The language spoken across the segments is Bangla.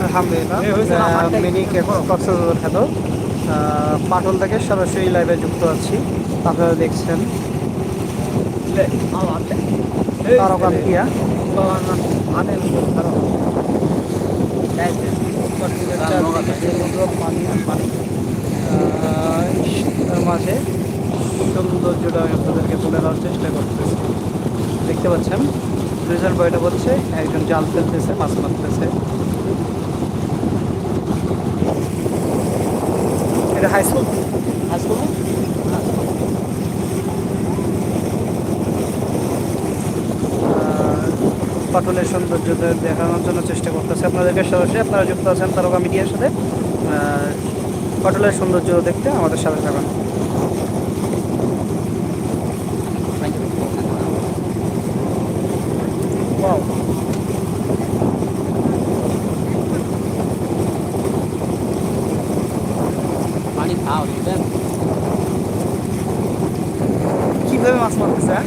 আলহামদুলিল্লাহ। মিনি কক্সবাজার খ্যাত আহ, পাটল থেকে সরাসরি লাইভে যুক্ত আছি। আপনারা দেখছেন। তারকা মিডিয়া মাঝে সৌন্দর্যটা আমি আপনাদেরকে তুলে দেওয়ার চেষ্টা করতেছি। দেখতে পাচ্ছেন? দুজন বয়টা বলছে একজন জাল ফেলতেছে মাছ মারতেছে। এটা হাই স্কুল হাই স্কুল সৌন্দর্য দেখানোর জন্য চেষ্টা করতেছে। আপনাদেরকে সরাসরি আপনারা যুক্ত আছেন তারকা মিডিয়ার সাথে। পাটলের সৌন্দর্য দেখতে আমাদের সাথে থাকুন Wow. পানি খাও বুঝলেন কীভাবে মাছ মারতেছে হ্যাঁ?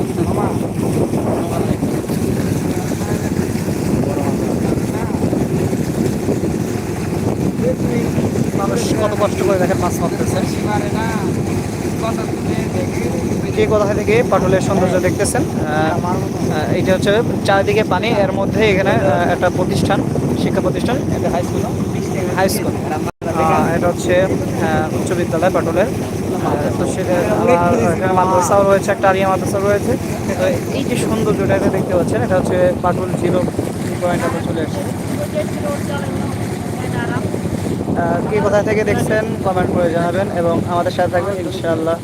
মানুষ কত কষ্ট করে দেখেন মাছ মারতেছে কে কোথা থেকে পাটলের সৌন্দর্য দেখতেছেন এটা হচ্ছে চারিদিকে পানি এর মধ্যে এখানে একটা প্রতিষ্ঠান শিক্ষা প্রতিষ্ঠান এটা হাই স্কুল হাই স্কুল এটা হচ্ছে উচ্চ বিদ্যালয় পাটলের। তো সেটা এখানে মাদ্রাসাও রয়েছে একটা আরিয়া মাদ্রাসা রয়েছে। তো এই যে সৌন্দর্যটা এটা দেখতে পাচ্ছেন এটা হচ্ছে পাটল জিরো পয়েন্ট আমরা চলে আহ, কে কোথা থেকে দেখছেন কমেন্ট করে জানাবেন এবং আমাদের সাথে থাকবেন ইনশাআল্লাহ।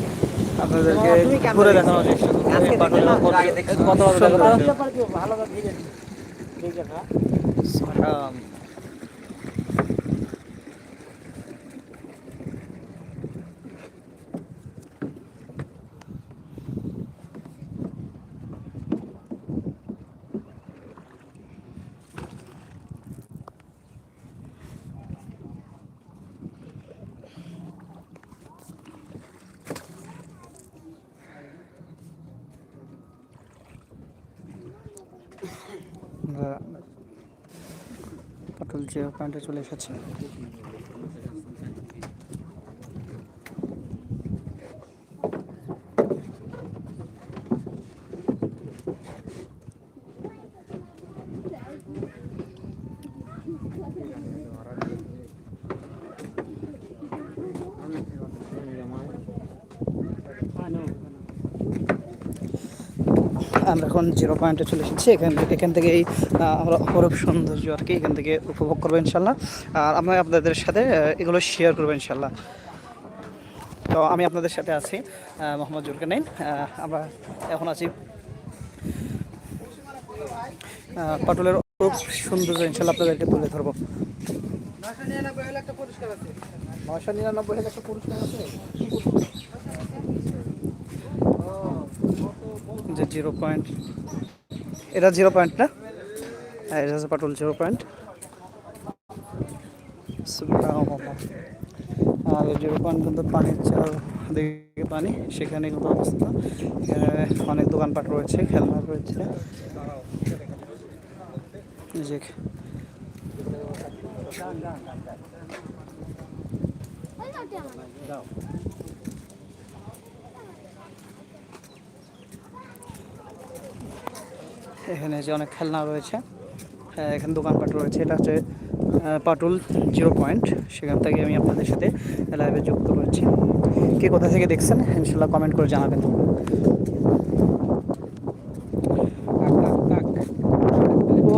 আপনাদেরকে ঘুরে দেখানোর চেষ্টা পাটলের কত সৌন্দর্য। জিরো পয়েন্টে চলে এসেছি আমরা এখন জিরো পয়েন্টে চলে এসেছি। এখান থেকে এখান থেকে এই আমরা অপরূপ সৌন্দর্য আর কি এখান থেকে উপভোগ করব ইনশাল্লাহ। আর আমি আপনাদের সাথে এগুলো শেয়ার করব ইনশাল্লাহ। তো আমি আপনাদের সাথে আছি মোহাম্মদ জুলকানাইন আমরা এখন আছি পটলের অপরূপ সৌন্দর্য ইনশাল্লাহ আপনাদেরকে তুলে ধরবো। নিরানব্বই হাজার পুরস্কার আছে নয়শো নিরানব্বই হাজার একটা পুরস্কার আছে। যে জিরো পয়েন্ট, এটা জিরো পয়েন্ট না? হ্যাঁ এটা হচ্ছে পাটুল জিরো পয়েন্ট। আর জিরো পয়েন্ট কিন্তু পানির চার দিকে পানি, সেখানে কিন্তু অবস্থা। এখানে অনেক দোকানপাট রয়েছে, খেলনা রয়েছে। যে এখানে যে অনেক খেলনা রয়েছে এখানে দোকানপাট রয়েছে, এটা হচ্ছে পাটুল জিরো পয়েন্ট। সেখান থেকে আমি আপনাদের সাথে লাইভে যুক্ত রয়েছি। কে কোথা থেকে দেখছেন ইনশাল্লাহ কমেন্ট করে জানাবেন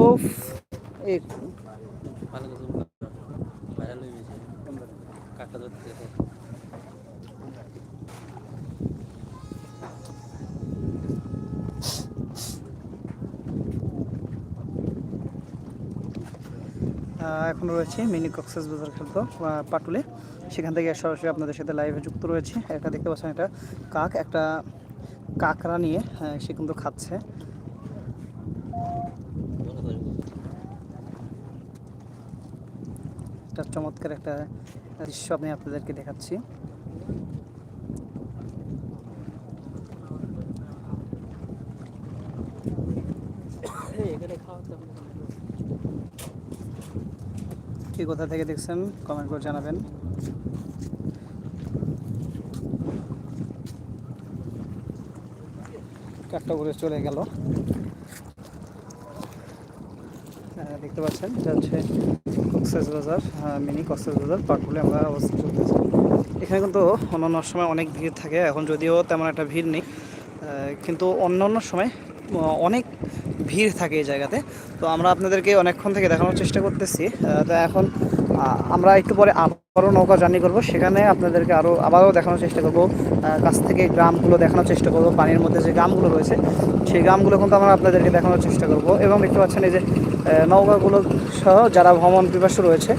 ওফ এই ভালো কিছু ভাইরাল হয়ে গেছে কাটটা ধরতে আহ, এখন রয়েছে মিনি কক্সেস বাজার খেলতো পাটুলে। সেখান থেকে সরাসরি আপনাদের সাথে লাইভে যুক্ত রয়েছে। একটা দেখতে পাচ্ছেন, এটা কাক, একটা কাকড়া নিয়ে সে কিন্তু খাচ্ছে। একটা চমৎকার একটা দৃশ্য আমি আপনাদেরকে দেখাচ্ছি। এখানে কি কোথা থেকে দেখছেন কমেন্ট করে জানাবেন। কাঠটা করে চলে গেল। দেখতে পাচ্ছেন, এটা হচ্ছে কক্সেস বাজার মিনি কক্সেস বাজার পাটুলে আমরা অবস্থান করতেছি এখানে কিন্তু অন্যান্য সময় অনেক ভিড় থাকে, এখন যদিও তেমন একটা ভিড় নেই কিন্তু অন্যান্য সময়, অনেক ভিড় থাকে এই জায়গাতে। তো আমরা আপনাদেরকে অনেকক্ষণ থেকে দেখানোর চেষ্টা করতেছি। তো এখন আমরা একটু পরে আবারও নৌকা জার্নি করব। সেখানে আপনাদেরকে আরও আবারও দেখানোর চেষ্টা করব। কাছ থেকে গ্রামগুলো দেখানোর চেষ্টা করব। পানির মধ্যে যে গ্রামগুলো রয়েছে, সেই গ্রামগুলো কিন্তু আমরা আপনাদেরকে দেখানোর চেষ্টা করব। এবং দেখতে পাচ্ছেন এই যে নৌকাগুলো সহ যারা ভ্রমণ পিপাসু রয়েছে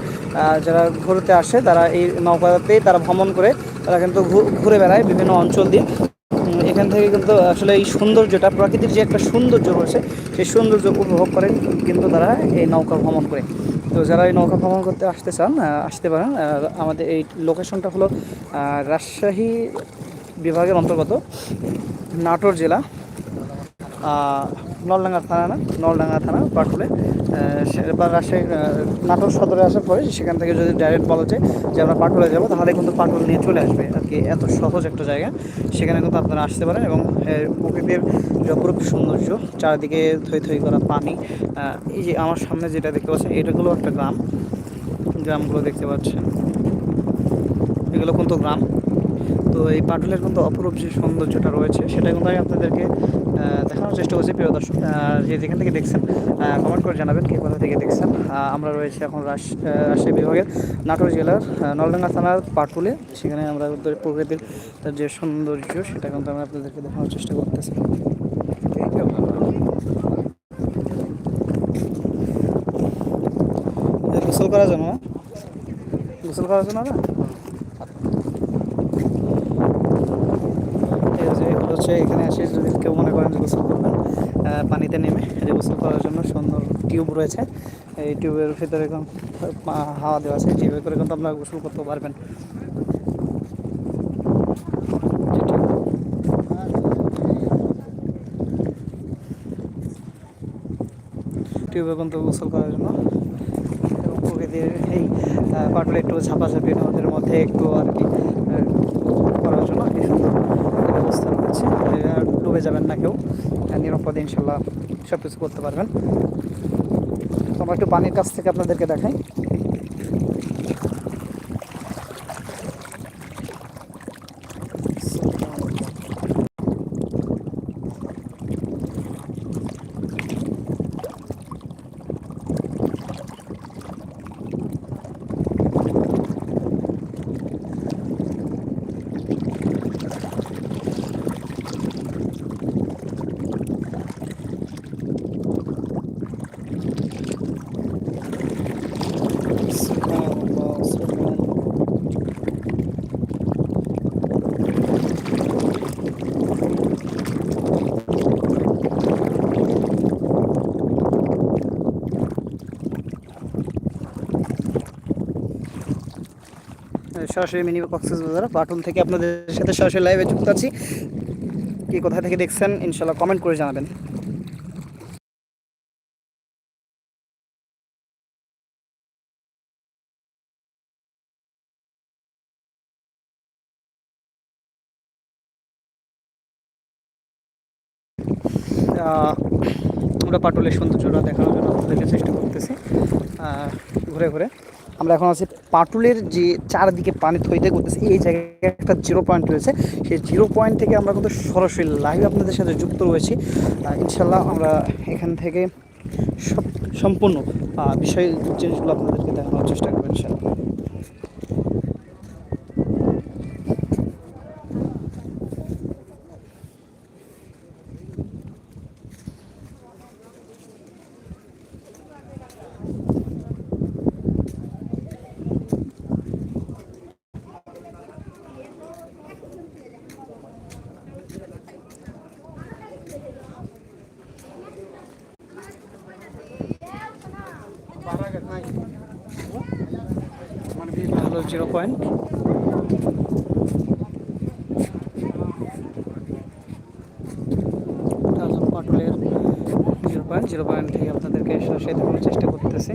যারা ঘুরতে আসে, তারা এই নৌকাতেই তারা ভ্রমণ করে তারা কিন্তু ঘুরে বেড়ায় বিভিন্ন অঞ্চল দিয়ে। এখান থেকে কিন্তু আসলে এই সৌন্দর্যটা প্রকৃতির যে একটা সৌন্দর্য রয়েছে, সেই সৌন্দর্য উপভোগ করেন কিন্তু তারা এই নৌকা ভ্রমণ করে। তো যারা এই নৌকা ভ্রমণ করতে আসতে চান আসতে পারেন। আমাদের এই লোকেশনটা হলো রাজশাহী বিভাগের অন্তর্গত নাটোর জেলা নলডাঙ্গা থানা না, নলডাঙ্গা থানা পাটুলে বা রাজশাহী নাটোর সদরে আসার পরে সেখান থেকে যদি ডাইরেক্ট বলা যায় যে আমরা পাটুলে যাব, তাহলে কিন্তু পাটুল নিয়ে চলে আসবে। আর কি, এত সহজ একটা জায়গা। সেখানে কিন্তু আপনারা আসতে পারেন এবং প্রকৃতির যে অপরূপ সৌন্দর্য, চারিদিকে থই থই করা পানি এই যে আমার সামনে যেটা দেখতে পাচ্ছেন, এটাগুলো একটা গ্রাম। গ্রামগুলো দেখতে পাচ্ছেন। এগুলো কিন্তু গ্রাম। তো এই পাটুলের কিন্তু অপরূপ যে সৌন্দর্যটা রয়েছে, সেটা কিন্তু আমি আপনাদেরকে দেখানোর চেষ্টা করছি, প্রিয় দর্শক। যে যেখান থেকে দেখছেন কমেন্ট করে জানাবেন কে কোথা থেকে দেখছেন। আমরা রয়েছে এখন রাজশাহী বিভাগের নাটোর জেলার নলডাঙ্গা থানার পাটুলে। সেখানে আমরা প্রকৃতির যে সৌন্দর্য, সেটা কিন্তু আমি আপনাদেরকে দেখানোর চেষ্টা করতেছি। গোসল করার জন্য? গোসল করার জন্য না এই হচ্ছে এখানে এসে যদি কেউ মনে করেন যে গোসল করবেন পানিতে নেমে যে গোসল করার জন্য সুন্দর টিউব রয়েছে। এই টিউবের ভিতরে এখন হাওয়া দেওয়া আছে টিউবে করে কিন্তু আপনারা গোসল করতে পারবেন। টিউবে কিন্তু গোসল করার জন্য প্রকৃতির এই পাটলে একটু ঝাপাঝাপি নদীর মধ্যে একটু আর কি করার জন্য কি সুন্দর রয়েছে। আর ডুবে যাবেন না কেউ। আর নিরাপদে ইনশাল্লাহ সব কিছু করতে পারবেন। আমরা একটু পানির কাছ থেকে আপনাদেরকে দেখাই। সরাসরি মিনি কক্সেস বাজার পাটুল থেকে আপনাদের সাথে সরাসরি লাইভে যুক্ত আছি। কি কোথা থেকে দেখছেন ইনশাল্লাহ কমেন্ট করে জানাবেন। আমরা পাটুলের সৌন্দর্যটা দেখানোর জন্য আপনাদেরকে চেষ্টা করতেছি ঘুরে ঘুরে। আমরা এখন আছি পাটুলের যে চারদিকে পানি থইতে করতেছে, এই জায়গায় একটা জিরো পয়েন্ট রয়েছে। সেই জিরো পয়েন্ট থেকে আমরা কিন্তু সরাসরি লাইভ আপনাদের সাথে যুক্ত রয়েছি। ইনশাল্লাহ আমরা এখান থেকে সম্পূর্ণ বিষয়, জিনিসগুলো আপনাদেরকে দেখানোর চেষ্টা করব ইনশাল্লাহ হলো জিরো পয়েন্ট পাটুলের জিরো পয়েন্ট জিরো পয়েন্ট থেকে আপনাদের আপনাদেরকে সরাসরি দেখানোর চেষ্টা করতেছি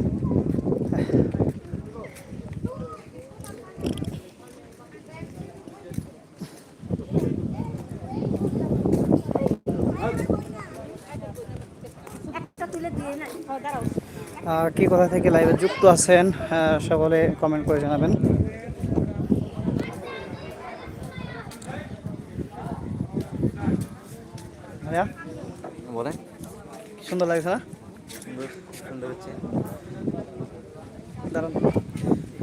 একটা তুলে দিয়ে না ও দাঁড়াও আর কি কোথা থেকে লাইভে যুক্ত আছেন সকলে কমেন্ট করে জানাবেন। ভাইয়া? বলে সুন্দর লাগছে না? সুন্দর হচ্ছে।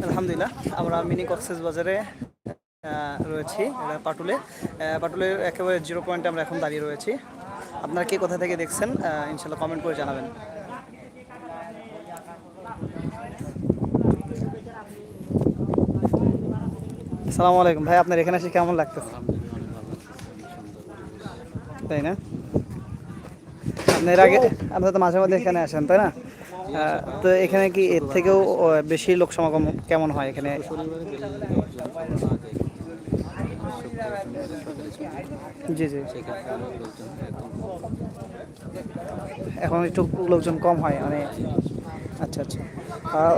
আলহামদুলিল্লাহ আমরা মিনি কক্সেস বাজারে রয়েছি পাটুলে। পাটুলের একেবারে জিরো পয়েন্টে আমরা এখন দাঁড়িয়ে রয়েছি। আপনারা কে কোথা থেকে দেখছেন ইনশাল্লাহ কমেন্ট করে জানাবেন। আসসালামু আলাইকুম। ভাই, আপনার এখানে এসে কেমন লাগতেছে? তাই না? আপনার আগে আপনারা তো মাঝে মধ্যে এখানে আসেন, তাই না? তো এখানে কি এর থেকেও বেশি লোক সমাগম কেমন হয় এখানে? জি জি। এখন একটু লোকজন কম হয় মানে আচ্ছা আচ্ছা।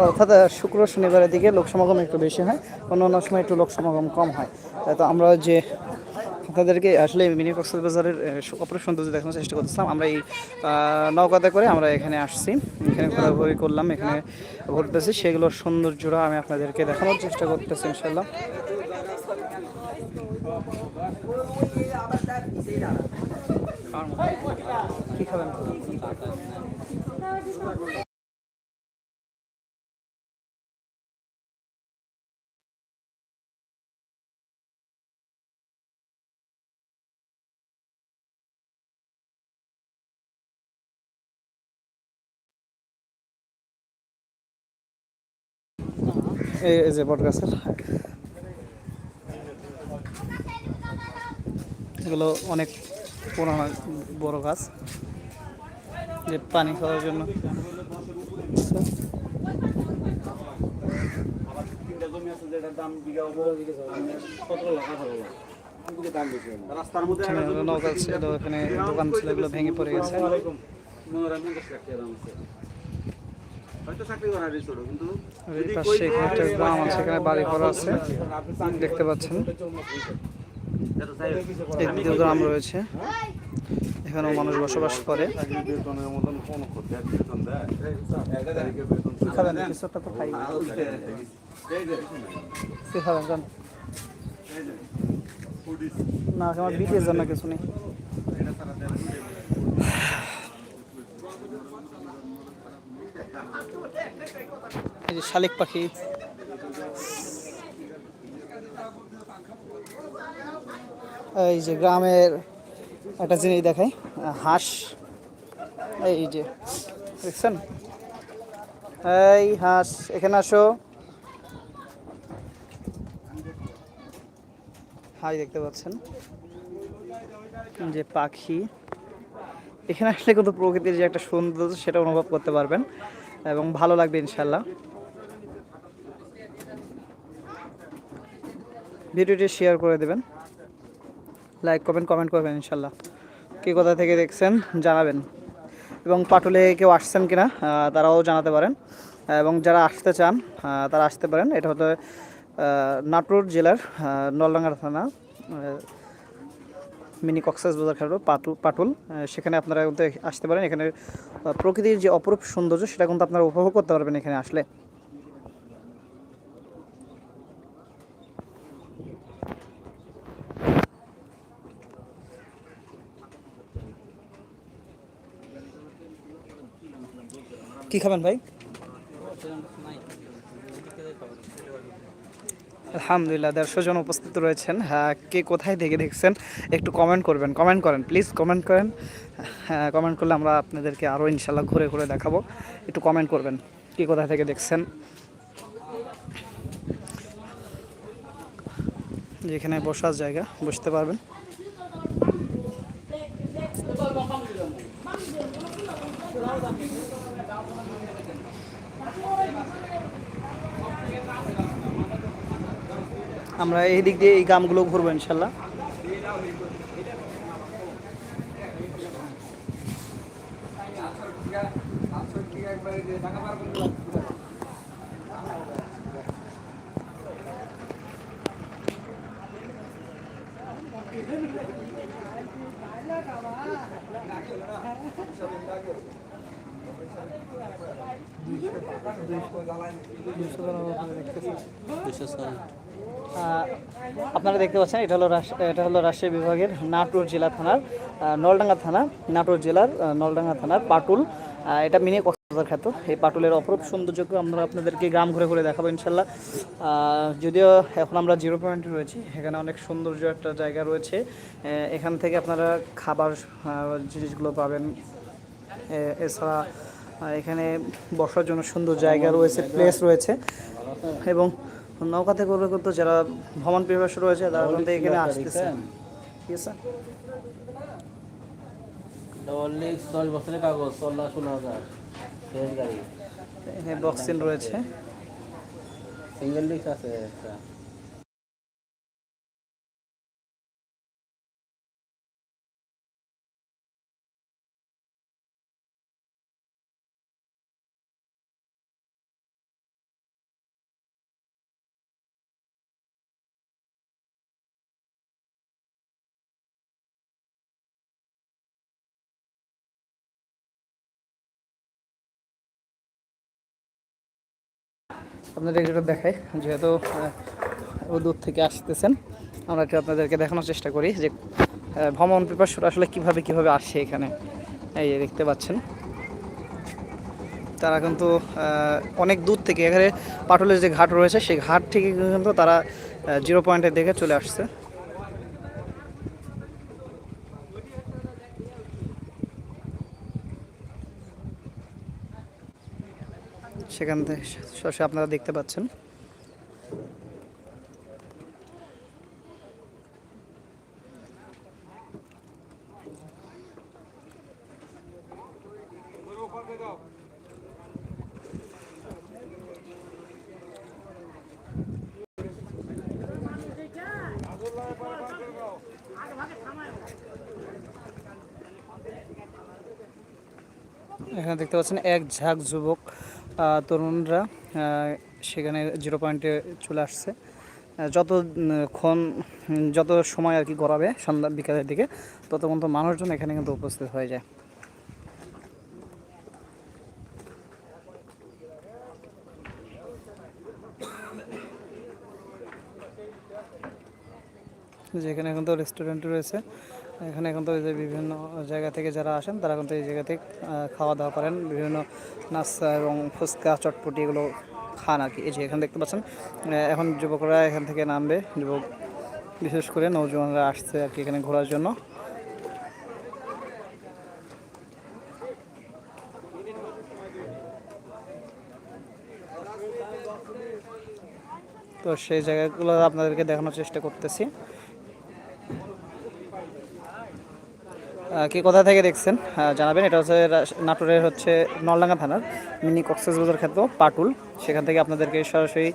অর্থাৎ শুক্র শনিবারের দিকে লোক সমাগম একটু বেশি হয় অন্য অন্য সময় একটু লোক সমাগম কম হয়। তো আমরা যে আপনাদেরকে আসলে মিনি কক্সবাজারের অপর সৌন্দর্য দেখানোর চেষ্টা করতেছিলাম, আমরা এই নৌকাতে করে আমরা এখানে আসছি। এখানে ঘোরাঘুরি করলাম, এখানে ঘুরতেছি। সেগুলোর সৌন্দর্যটা আমি আপনাদেরকে দেখানোর চেষ্টা করতেছি ইনশাল্লাহ কি খাবেন? এই যে বট গাছের এগুলো অনেক পুরানো বড় গাছ। যে পানি খাওয়ার জন্য। নৌকা ছিল এখানে দোকান ছিল এগুলো ভেঙে পড়ে গেছে। এই পাশে একটা গ্রাম আছে এখানে বাড়ি ঘর আছে। দেখতে পাচ্ছেন। একদিকে গ্রাম রয়েছে। এখানেও মানুষ বসবাস করে। জান? না আমার বিটের জন্য কিছু নেই। এই যে শালিক পাখি। এই যে গ্রামের একটা জিনিস দেখাই, হাঁস। এই যে, দেখছেন? এই হাঁস, এখানে আসো। হাই দেখতে পাচ্ছেন? যে পাখি। এখানে আসলে কিন্তু প্রকৃতির যে একটা সৌন্দর্য, সেটা অনুভব করতে পারবেন। এবং ভালো লাগবে ইনশাল্লাহ ভিডিওটি শেয়ার করে দেবেন। লাইক কমেন্ট কমেন্ট করবেন ইনশাল্লাহ কে কোথা থেকে দেখছেন জানাবেন। এবং পাটুলে কেউ আসছেন কিনা আহ, তারাও জানাতে পারেন। এবং যারা আসতে চান তারা আসতে পারেন। এটা হতে নাটোর জেলার নলডাঙ্গা থানা মিনি কক্সাস বাজার খেলো পাটু পাটুল সেখানে আপনারা কিন্তু আসতে পারেন। এখানে প্রকৃতির যে অপরূপ সৌন্দর্য, সেটা কিন্তু আপনারা উপভোগ করতে পারবেন এখানে আসলে। কি খাবেন ভাই? আলহামদুলিল্লাহ, দেড়শো জন উপস্থিত রয়েছেন। হ্যাঁ কে কোথায় থেকে দেখছেন, একটু কমেন্ট করবেন। কমেন্ট করেন প্লিজ কমেন্ট করেন। হ্যাঁ কমেন্ট করলে আমরা আপনাদেরকে আরও ইনশাল্লাহ ঘুরে ঘুরে দেখাবো। একটু কমেন্ট করবেন, কে কোথায় থেকে দেখছেন? যেখানে বসার জায়গা, বসতে পারবেন। আমরা এই দিক দিয়ে এই গ্রামগুলো ঘুরবো ইনশাল্লাহ। দুশো ছয় আহ, আপনারা দেখতে পাচ্ছেন, এটা হলো এটা হলো রাজশাহী বিভাগের নাটোর জেলা থানার নলডাঙ্গা থানা, নাটোর জেলার নলডাঙ্গা থানার পাটুল। এটা মিনি কক্সবাজার খ্যাত এই পাটুলের অপরূপ সৌন্দর্যকে আমরা আপনাদেরকে গ্রাম ঘুরে ঘুরে দেখাবো, ইনশাল্লাহ। যদিও এখন আমরা জিরো পয়েন্টে রয়েছি, এখানে অনেক সৌন্দর্য একটা জায়গা রয়েছে। এখান থেকে আপনারা খাবার জিনিসগুলো পাবেন এছাড়া এখানে বসার জন্য সুন্দর জায়গা রয়েছে প্লেস রয়েছে। এবং নৌকাতে করবে করতে যারা ভ্রমণ পিপাস রয়েছে তারা কিন্তু এখানে আসতেছে। ঠিক আছে দশ বছরের কাগজ চল্লা ষোলো হাজার। গাড়ি এখানে বক্সিন রয়েছে। সিঙ্গেল লিক্স আছে একটা। আপনাদের এটা দেখাই, যেহেতু ও দূর থেকে আসতেছেন, আমরা একটু আপনাদেরকে দেখানোর চেষ্টা করি যে ভ্রমণ পিপাসুরা আসলে কীভাবে কীভাবে আসে এখানে। এই দেখতে পাচ্ছেন। তারা কিন্তু অনেক দূর থেকে এখানে পাটুলের যে ঘাট রয়েছে, সেই ঘাট থেকে কিন্তু তারা জিরো পয়েন্টে দেখে চলে আসছে। সেখান থেকে আপনারা দেখতে পাচ্ছেন। এখানে দেখতে পাচ্ছেন এক ঝাঁক যুবক। তরুণরা সেখানে জিরো পয়েন্টে চলে আসছে। যতক্ষণ যত সময় আর কি গড়াবে সন্ধ্যা, বিকালের দিকে ততক্ষণ তো মানুষজন এখানে কিন্তু উপস্থিত হয়ে যায়। যেখানে এখন তো রেস্টুরেন্ট রয়েছে। এখানে এখন তো যে বিভিন্ন জায়গা থেকে যারা আসেন তারা কিন্তু এই জায়গাতে আহ, খাওয়া দাওয়া করেন। বিভিন্ন নাস্তা এবং ফুচকা চটপটি এগুলো খান আর কি। এই যে এখানে দেখতে পাচ্ছেন এখন যুবকরা এখান থেকে নামবে। যুবক বিশেষ করে নৌজওয়ানরা আসছে আর কি এখানে ঘোরার জন্য। তো সেই জায়গাগুলো আপনাদেরকে দেখানোর চেষ্টা করতেছি। কে কোথা থেকে দেখছেন জানাবেন। এটা হচ্ছে নাটোরের হচ্ছে নলডাঙ্গা থানার মিনি কক্সবাজার ক্ষেত্র, পাটুল। সেখান থেকে আপনাদেরকে সরাসরি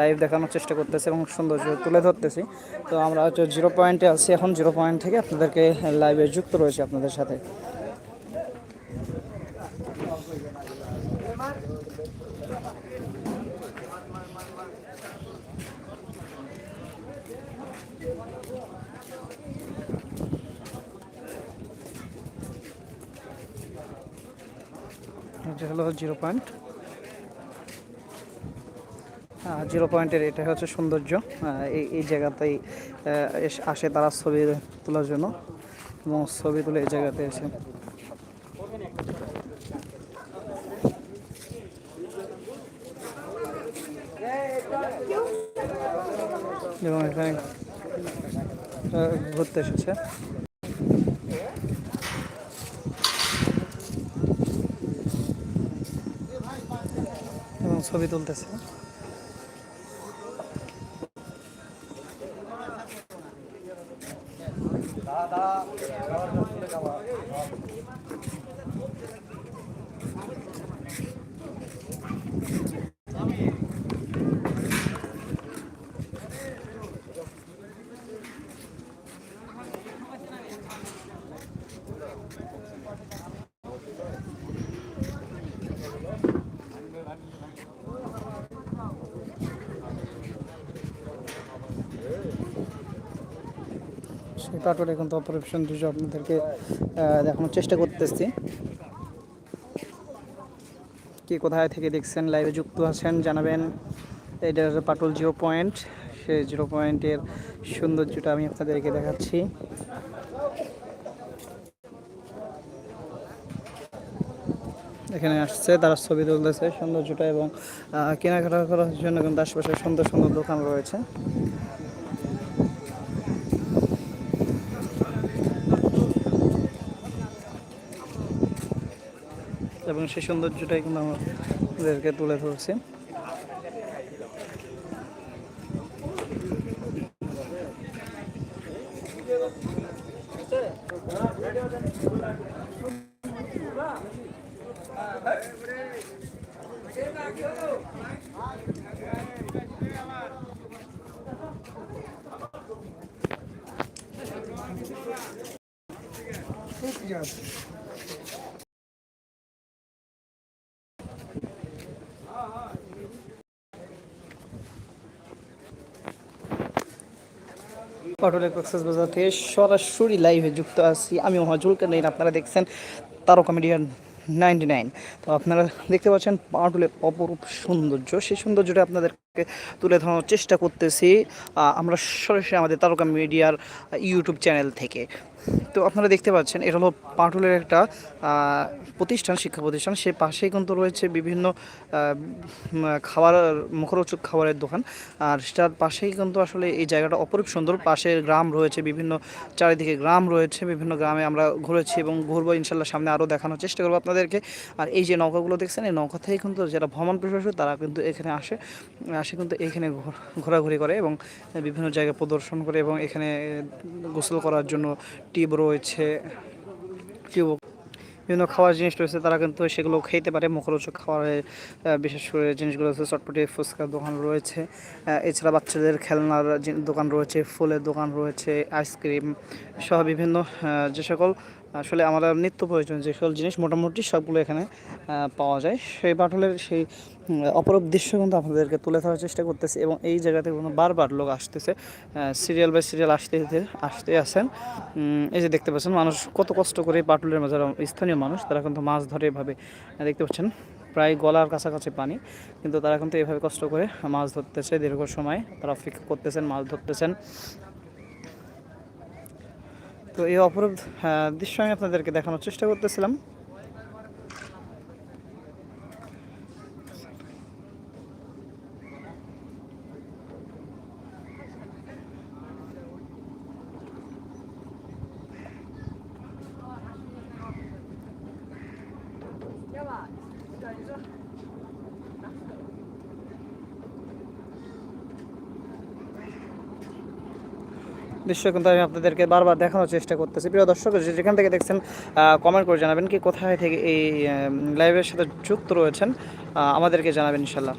লাইভ দেখানোর চেষ্টা করতেছে এবং সৌন্দর্য তুলে ধরতেছি। তো আমরা হচ্ছে জিরো পয়েন্টে আছি। এখন জিরো পয়েন্ট থেকে আপনাদেরকে লাইভে যুক্ত রয়েছে আপনাদের সাথে। হলো জিরো পয়েন্ট। জিরো পয়েন্টের এটা হচ্ছে সৌন্দর্য। এই এই জায়গাতেই আসে তারা ছবি তোলার জন্য। এবং ছবি তুলে এই জায়গাতে এসে। এবং এখানে ঘুরতে এসেছে। ছবি তুলতেছে। পাটুলে কিন্তু অপরূপ সৌন্দর্য আপনাদেরকে দেখানোর চেষ্টা করতেছি। কি কোথায় থেকে দেখছেন লাইভে যুক্ত আছেন, জানাবেন। এটা পাটুল জিরো পয়েন্ট সেই জিরো পয়েন্টের সৌন্দর্যটা আমি আপনাদেরকে দেখাচ্ছি। এখানে আসছে, তারা ছবি তুলতেছে সৌন্দর্যটা এবং কেনাকাটা করার জন্য কিন্তু আশেপাশে সুন্দর সুন্দর দোকান রয়েছে। এবং সেই সৌন্দর্যটাই কিন্তু আমাদেরকে তুলে ধরছে। পটলের কক্সেস বাজার থেকে সরাসরি লাইভে যুক্ত আছি। আমি মহাজুল কান্দিন আপনারা দেখছেন তারও কমেডিয়ান নাইনটি নাইন তো আপনারা দেখতে পাচ্ছেন পাটুলের অপরূপ সৌন্দর্য। সেই সৌন্দর্যটা আপনাদেরকে তুলে ধরার চেষ্টা করতেছি আমরা সরাসরি আমাদের তারকা মিডিয়ার ইউটিউব চ্যানেল থেকে। তো আপনারা দেখতে পাচ্ছেন, এটা হলো পাটুলের একটা প্রতিষ্ঠান, শিক্ষা প্রতিষ্ঠান। সে পাশেই কিন্তু রয়েছে বিভিন্ন খাবার, মুখরোচক খাবারের দোকান। আর তার পাশেই কিন্তু আসলে এই জায়গাটা অপরূপ সুন্দর। পাশে গ্রাম রয়েছে, বিভিন্ন চারিদিকে গ্রাম রয়েছে, বিভিন্ন গ্রামে আমরা ঘুরেছি এবং ঘুরবো, ইনশাল্লাহ সামনে আরও দেখানোর চেষ্টা করব আপনাদেরকে। আর এই যে নৌকাগুলো দেখছেন, এই নৌকা থেকে কিন্তু যারা ভ্রমণ প্রশাসক তারা কিন্তু এখানে আসে। আসে কিন্তু এখানে ঘোরাঘুরি করে এবং বিভিন্ন জায়গায় প্রদর্শন করে এবং এখানে গোসল করার জন্য টিউব রয়েছে। টিউব, বিভিন্ন খাওয়ার জিনিস রয়েছে, তারা কিন্তু সেগুলো খেতে পারে। মুখরোচক খাবারের বিশেষ করে জিনিসগুলো রয়েছে চটপটি ফুচকার দোকান রয়েছে। এছাড়া বাচ্চাদের খেলনার দোকান রয়েছে, ফুলের দোকান রয়েছে, আইসক্রিম সহ বিভিন্ন যে সকল আসলে আমরা নিত্য প্রয়োজন যে সকল জিনিস মোটামুটি সবগুলো এখানে পাওয়া যায়। সেই পাটলের সেই অপরূপ দৃশ্য কিন্তু আপনাদেরকে তুলে ধরার চেষ্টা করতেছে এবং এই জায়গাতে কোনো বারবার লোক আসতেছে সিরিয়াল বাই সিরিয়াল আসতে আসতে আসেন এই যে দেখতে পাচ্ছেন মানুষ কত কষ্ট করে পাটুলের মাঝে স্থানীয় মানুষ, তারা কিন্তু মাছ ধরে এভাবে দেখতে পাচ্ছেন প্রায় গলার কাছাকাছি পানি, কিন্তু তারা কিন্তু এভাবে কষ্ট করে মাছ ধরতেছে। দীর্ঘ সময় তারা অপেক্ষা করতেছেন, মাছ ধরতেছেন। তো এই অপরূপ দৃশ্য আমি আপনাদেরকে দেখানোর চেষ্টা করতেছিলাম। দৃশ্য কিন্তু আমি আপনাদেরকে বারবার দেখানোর চেষ্টা করতেছি। প্রিয় দর্শক যেখান থেকে দেখছেন কমেন্ট করে জানাবেন কি কোথায় থেকে এই লাইভের সাথে যুক্ত রয়েছেন আমাদেরকে জানাবেন ইনশাল্লাহ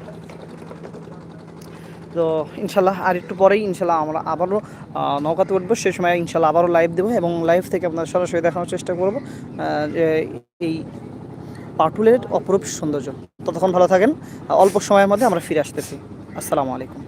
তো ইনশাল্লাহ আর একটু পরেই ইনশাল্লাহ আমরা আবারও নৌকাতে উঠবো। সেই সময় ইনশাল্লাহ আবারও লাইভ দেবো এবং লাইভ থেকে আপনার সরাসরি দেখানোর চেষ্টা করব যে এই পাটুলের অপরূপ সৌন্দর্য। ততক্ষণ ভালো থাকেন অল্প সময়ের মধ্যে আমরা ফিরে আসতেছি। আসসালামু আলাইকুম।